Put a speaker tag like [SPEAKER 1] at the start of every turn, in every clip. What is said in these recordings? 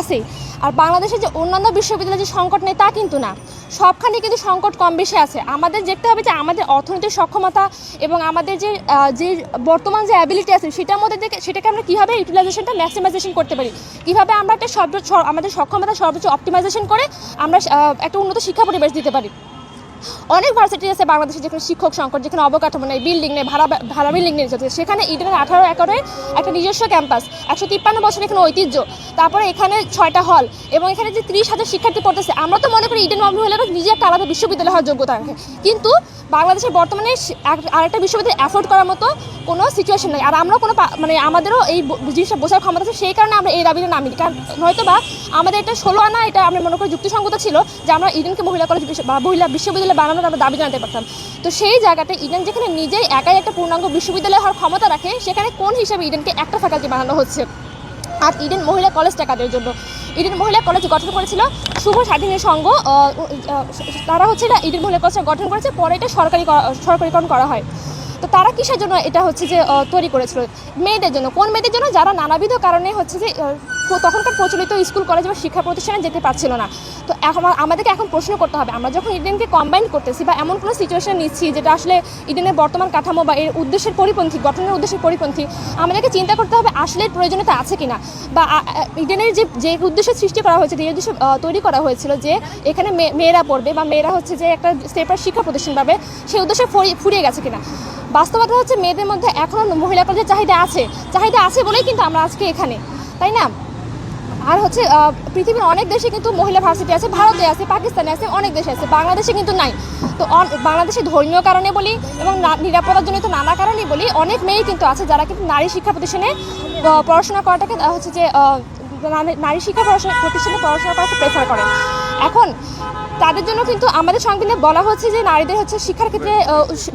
[SPEAKER 1] আছেই। আর বাংলাদেশে যে অন্যান্য বিশ্ববিদ্যালয়ে যে সংকট নেই তা কিন্তু না। সবখানে কিন্তু সংকট কম বেশি আছে। আমাদের দেখতে হবে যে আমাদের অর্থনৈতিক সক্ষমতা এবং আমাদের যে যে বর্তমান যে অ্যাবিলিটি আছে, সেটার মধ্যে থেকে সেটাকে আমরা কীভাবে ইউটিলাইজেশনটা ম্যাক্সিমাইজেশন করতে পারি? কীভাবে আমরা একটা সর্ব আমাদের সক্ষমতা সর্বোচ্চ অপটিমাইজেশন করে আমরা একটা উন্নত শিক্ষা পরিবেশ দিতে পারি? অনেক ভার্সিটি আছে বাংলাদেশে যেখানে শিক্ষক সংকট, যেখানে অবকাঠামো নেই, বিল্ডিং নেই, ভাড়া ভাড়া বিল্ডিং নেই সেখানে ইডেনের আঠারো একরে একটা নিজস্ব ক্যাম্পাস, একশো তিপ্পান্ন বছর এখানে ঐতিহ্য। তারপরে এখানে ছয়টা হল এবং এখানে যে ত্রিশ হাজার শিক্ষার্থী পড়তেছে, আমরা তো মনে করি ইডেন মহাবিদ্যালয় নিজে একটা আলাদা বিশ্ববিদ্যালয় হওয়ার যোগ্যতা কিন্তু বাংলাদেশের বর্তমানে আরেকটা বিশ্ববিদ্যালয় অ্যাফোর্ড করার মতো কোনো সিচুয়েশন নেই। আর আমরা কোনো মানে আমাদেরও এই জিনিসটা বোঝার ক্ষমতা আছে, সেই কারণে আমরা এই দাবিতে নামি। কারণ হয়তো বা আমাদের এটা ষোলো আনা, এটা আমরা মনে করি যুক্তিসঙ্গত ছিল যে আমরা ইডেনকে মহিলা কলেজ বা মহিলা বিশ্ববিদ্যালয় বানানোর আমরা দাবি জানাতে পারতাম। তো সেই জায়গাতে ইডেন যেখানে নিজেই একাই একটা পূর্ণাঙ্গ বিশ্ববিদ্যালয় হওয়ার ক্ষমতা রাখে, সেখানে কোন হিসাবে ইডেনকে একটা ফ্যাকাল্টি বানানো হচ্ছে? আর ইডেন মহিলা কলেজটা কাদের জন্য। ইডেন মহিলা কলেজ গঠন করেছিল শুভ স্বাধীনের আহ, তারা হচ্ছে না ইডেন মহিলা কলেজটা গঠন করেছে পরে এটা সরকারি সরকারিকরণ করা হয়। তো তারা কিসের জন্য এটা হচ্ছে যে তৈরি করেছিল? মেয়েদের জন্য। কোন মেয়েদের জন্য? যারা নানাবিধ কারণে হচ্ছে যে তখনকার প্রচলিত স্কুল, কলেজ বা শিক্ষা প্রতিষ্ঠানে যেতে পারছিল না। তো এখন আমাদেরকে এখন প্রশ্ন করতে হবে, আমরা যখন ইডেনকে কম্বাইন করতেছি বা এমন কোনো সিচুয়েশন নিচ্ছি যেটা আসলে ইডেনের বর্তমান কাঠামো বা এর উদ্দেশ্যের পরিপন্থী, গঠনের উদ্দেশ্যের পরিপন্থী, আমাদেরকে চিন্তা করতে হবে আসলে প্রয়োজনীয়তা আছে কিনা বা ইডেনের যে যে উদ্দেশ্য সৃষ্টি করা হয়েছে, যে উদ্দেশ্য তৈরি করা হয়েছিল যে এখানে মেয়েরা পড়বে বা মেয়েরা হচ্ছে যে একটা সেপার শিক্ষা প্রতিষ্ঠান পাবে, সেই উদ্দেশ্যে ফুরি- ফুরিয়ে গেছে কিনা। বাস্তবতা হচ্ছে মেয়েদের মধ্যে এখনও মহিলা কলেজের চাহিদা আছে চাহিদা আছে বলেই কিন্তু আমরা আজকে এখানে, তাই না? আর হচ্ছে পৃথিবীর অনেক দেশে কিন্তু মহিলা ভার্সিটি আছে, ভারতে আছে, পাকিস্তানে আছে, অনেক দেশে আছে, বাংলাদেশে কিন্তু নাই। তো বাংলাদেশে ধর্মীয় কারণে বলি এবং নিরাপদার জন্য তো নানা কারণে বলি, অনেক মেয়েই কিন্তু আছে যারা কিন্তু নারী শিক্ষা প্রতিষ্ঠানে পড়াশোনা করাটাকে হচ্ছে যে নারী- শিক্ষা পড়াশোনা প্রতিষ্ঠানে পড়াশোনা করাকে প্রেফার করেন এখন তাদের জন্য কিন্তু আমাদের সংবিধানে বলা হচ্ছে যে নারীদের হচ্ছে শিক্ষার ক্ষেত্রে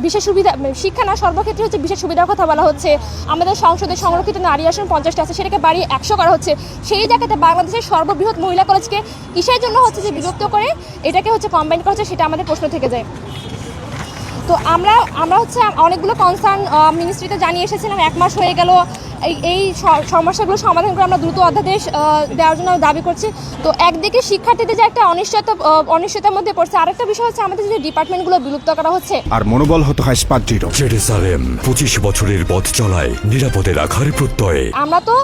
[SPEAKER 1] বিশেষ সুবিধা শিক্ষা না, সর্বক্ষেত্রে হচ্ছে বিশেষ সুবিধার কথা বলা হচ্ছে। আমাদের সংসদে সংরক্ষিত নারী আসন পঞ্চাশটা আছে, সেটাকে বাড়িয়ে একশো করা হচ্ছে। সেই জায়গাতে বাংলাদেশের সর্ববৃহৎ মহিলা কলেজকে কিসের জন্য হচ্ছে যে বিভক্ত করে, এটাকে হচ্ছে কম্বাইন করা হচ্ছে, সেটা আমাদের প্রশ্ন থেকে যায়। তো আমরা আমরা হচ্ছে অনেকগুলো কনসার্ন মিনিস্ট্রিতে জানিয়ে এসেছিলাম এক মাস হয়ে গেল এই এই সমস্যাগুলো সমাধান করে আমরা দ্রুত অধ্যাদেশ দেওয়ার জন্য দাবি করছি। তো একদিকে শিক্ষার্থীদের যে একটা অনিশ্চয়তা অনিশ্চয়তার মধ্যে পড়ছে আরেকটা বিষয় হচ্ছে আমাদের যে ডিপার্টমেন্টগুলো বিলুপ্ত করা হচ্ছে।
[SPEAKER 2] আর মনোবল হতে হয় দৃঢ়
[SPEAKER 3] জেরুসালেম পঁচিশ বছরের পথ চলায় নিরাপদে রাখার প্রত্যয়ে।
[SPEAKER 1] আমরা তো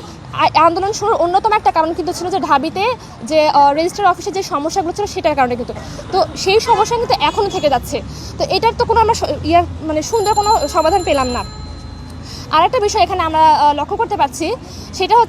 [SPEAKER 1] আন্দোলন শুরুর অন্যতম একটা কারণ কিন্তু ছিল যে ঢাবিতে যে রেজিস্টার অফিসে যে সমস্যাগুলো ছিল সেটার কারণে কিন্তু। তো সেই সমস্যা কিন্তু এখনও থেকে যাচ্ছে। তো এটার তো কোনো আমরা ইয়ার মানে সুন্দর কোনো সমাধান পেলাম না। আরেকটা বিষয় এখানে আমরা লক্ষ্য করতে পারছি, সেটা হচ্ছে